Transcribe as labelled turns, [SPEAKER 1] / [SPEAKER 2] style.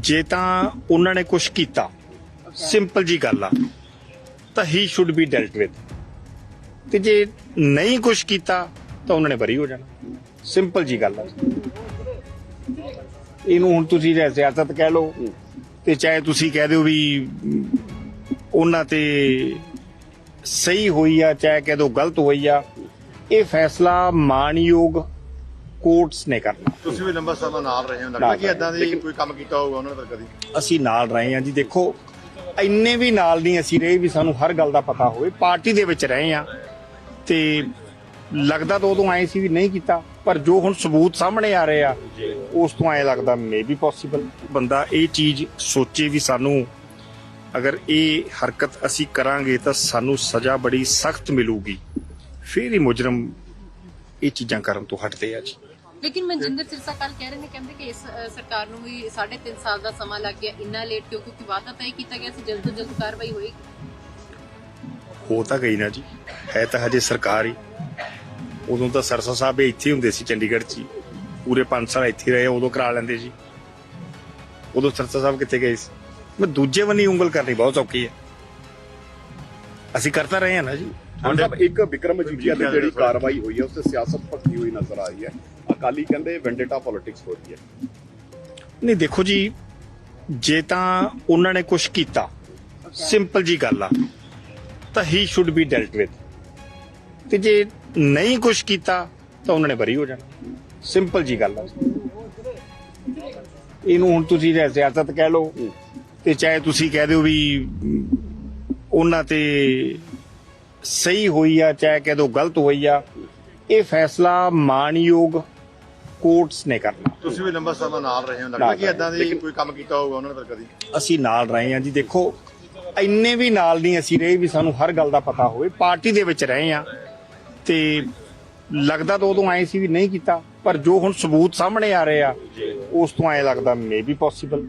[SPEAKER 1] ਜੇ ਤਾਂ ਉਹਨਾਂ ਨੇ ਕੁਝ ਕੀਤਾ ਸਿੰਪਲ ਜੀ ਗੱਲ ਆ, ਤਾਂ ਹੀ ਸ਼ੁੱਡ ਬੀ ਡੈਲਟ ਵਿਦ ਤੇ ਜੇ ਨਹੀਂ ਕੁਝ ਕੀਤਾ, ਤਾਂ ਉਹਨਾਂ ਨੇ ਬਰੀ ਹੋ ਜਾਣਾ। ਸਿੰਪਲ ਜੀ ਗੱਲ ਆ। ਇਹਨੂੰ ਹੁਣ ਤੁਸੀਂ ਜੇ ਸਿਆਸਤ ਕਹਿ ਲਓ, ਤੇ ਚਾਹੇ ਤੁਸੀਂ ਕਹਿ ਦਿਓ ਵੀ ਉਹਨਾਂ ਤੇ ਸਹੀ ਹੋਈ ਆ, ਚਾਹੇ ਕਹਿ ਦਿਓ ਗਲਤ ਹੋਈ ਆ, ਇਹ ਫੈਸਲਾ ਮਾਨਯੋਗ ਕੋਰਟਸ ਨੇ ਕਰਨਾ।
[SPEAKER 2] ਤੁਸੀਂ ਵੀ ਲੰਬਾ ਸਮਾਂ ਨਾਲ ਰਹੇ ਹੋ ਲੱਗਦਾ ਕਿ ਇਦਾਂ ਦੀ ਕੋਈ ਕੰਮ ਕੀਤਾ ਹੋਊਗਾ ਉਹਨਾਂ ਨੇ ਕਦੀ?
[SPEAKER 1] ਅਸੀਂ ਨਾਲ ਰਹੇ ਹਾਂ ਜੀ। ਦੇਖੋ ਇੰਨੇ ਵੀ ਨਾਲ ਨਹੀਂ ਅਸੀਂ ਰਹੇ ਵੀ ਸਾਨੂੰ ਹਰ ਗੱਲ ਦਾ ਪਤਾ ਹੋਵੇ। ਪਾਰਟੀ ਦੇ ਵਿੱਚ ਰਹੇ ਹਾਂ ਤੇ ਲੱਗਦਾ ਤਾਂ ਉਦੋਂ ਐ ਸੀ ਵੀ ਨਹੀਂ ਕੀਤਾ। ਪਰ ਜੋ ਹੁਣ ਸਬੂਤ ਸਾਹਮਣੇ ਆ ਰਹੇ ਆ ਉਸ ਤੋਂ ਐ ਲੱਗਦਾ ਮੇ ਵੀ ਪੋਸੀਬਲ ਬੰਦਾ ਇਹ ਚੀਜ਼ ਸੋਚੇ ਵੀ ਸਾਨੂੰ ਅਗਰ ਇਹ ਹਰਕਤ ਅਸੀਂ ਕਰਾਂਗੇ ਤਾਂ ਸਾਨੂੰ ਸਜ਼ਾ ਬੜੀ ਸਖਤ ਮਿਲੂਗੀ। ਫਿਰ ਹੀ ਮੁਜਰਮ ਇਹ ਚੀਜ਼ਾਂ ਕਰਨ ਤੋਂ ਹਟਦੇ ਆ ਜੀ।
[SPEAKER 3] ਲੇਕਿਨ ਮਨਜਿੰਦਰ ਸਿਰਸਾ ਕੱਲ ਕਹਿ ਰਹੇ ਨੇ ਕਹਿੰਦੇ ਕਿ ਇਸ ਸਰਕਾਰ ਨੂੰ ਵੀ 3.5 ਸਾਲ ਦਾ ਸਮਾਂ ਲੱਗ ਗਿਆ ਇੰਨਾ ਲੇਟ ਕਿਉਂ? ਕਿਉਂਕਿ ਵਾਅਦਾ ਤਾਂ ਇਹ ਕੀਤਾ ਗਿਆ ਸੀ ਜਲਦ ਤੋਂ ਜਲਦ ਕਾਰਵਾਈ ਹੋਏਗੀ।
[SPEAKER 1] ਹੋ ਤਾਂ ਗਈ ਨਾ ਜੀ। ਹੈ ਤਾਂ ਹਜੇ ਸਰਕਾਰ ਹੀ। ਉਦੋਂ ਤਾਂ ਸਰਸਾ ਸਾਹਿਬ ਇੱਥੇ ਹੁੰਦੇ ਸੀ ਚੰਡੀਗੜ੍ਹ 'ਚ। ਪੂਰੇ 5 ਸਾਲ ਇੱਥੇ ਰਹੇ ਉਦੋਂ ਕਰਾ ਲੈਂਦੇ ਜੀ ਉਦੋਂ ਸਰਸਾ ਸਾਹਿਬ ਕਿੱਥੇ ਗਏ ਸੀ? ਮੈਂ ਦੂਜੇ ਬੰਨੀ ਉਂਗਲ ਕਰਨੀ ਬਹੁਤ ਔਖੀ ਹੈ। ਅਸੀਂ ਕਰਤਾ ਰਹੇ ਹਾਂ ਨਾ ਜੀ।
[SPEAKER 4] ਹਾਂ ਸਾਹਿਬ ਇੱਕ ਵਿਕਰਮ ਮਜੀਠੀਆ ਤੇ ਜਿਹੜੀ ਕਾਰਵਾਈ ਹੋਈ ਹੈ ਉਸ ਤੇ ਸਿਆਸਤ ਭਖੀ ਹੋਈ ਨਜ਼ਰ ਆ ਰਹੀ ਹੈ। ਅਕਾਲੀ ਕਹਿੰਦੇ ਵੈਂਡੇਟਾ ਪੋਲਿਟਿਕਸ ਹੋ ਰਹੀ ਹੈ।
[SPEAKER 1] ਨਹੀਂ ਦੇਖੋ ਜੀ ਜੇ ਤਾਂ ਉਹਨਾਂ ਨੇ ਕੁਝ ਕੀਤਾ ਸਿੰਪਲ ਜੀ ਗੱਲ ਆ ਤਾਂ he should be dealt with ਤੇ ਜੇ ਨਹੀਂ ਕੁਝ ਕੀਤਾ ਤਾਂ ਉਹਨਾਂ ਨੇ ਬਰੀ ਹੋ ਜਾਣਾ। ਸਿੰਪਲ ਜੀ ਗੱਲ ਆ। ਇਹਨੂੰ ਹੁਣ ਤੁਸੀਂ ਸਿਆਸਤ ਕਹਿ ਲਓ ਤੇ ਚਾਹੇ ਤੁਸੀਂ ਕਹਿ ਦਿਓ ਵੀ ਉਹਨਾਂ ਤੇ ਸਹੀ ਹੋਈ ਆ ਚਾਹੇ ਕਹਿ ਦਿਓ ਗਲਤ ਹੋਈ ਆ ਇਹ ਫੈਸਲਾ ਮਾਨਯੋਗ ਕੋਰਟਸ ਨੇ ਕਰਨਾ।
[SPEAKER 2] ਤੁਸੀਂ ਵੀ ਲੰਬਾ ਸਮਾਂ ਨਾਲ ਰਹੇ ਹੋ ਲੱਗਦਾ ਕਿ ਇਦਾਂ ਦੀ ਕੋਈ ਕੰਮ ਕੀਤਾ ਹੋਊਗਾ ਉਹਨਾਂ ਨੇ ਕਦੀ?
[SPEAKER 1] ਅਸੀਂ ਨਾਲ ਰਹੇ ਹਾਂ ਜੀ ਦੇਖੋ ਇੰਨੇ ਵੀ ਨਾਲ ਨਹੀਂ ਅਸੀਂ ਰਹੇ ਵੀ ਸਾਨੂੰ ਹਰ ਗੱਲ ਦਾ ਪਤਾ ਹੋਵੇ ਪਾਰਟੀ ਦੇ ਵਿੱਚ ਰਹੇ ਹਾਂ ਤੇ ਲੱਗਦਾ ਤਾਂ ਉਦੋਂ ਐ ਸੀ ਵੀ ਨਹੀਂ ਕੀਤਾ ਪਰ ਜੋ ਹੁਣ ਸਬੂਤ ਸਾਹਮਣੇ ਆ ਰਹੇ ਆ ਉਸ ਤੋਂ ਐ ਲੱਗਦਾ ਮੇ ਵੀ ਪੋਸੀਬਲ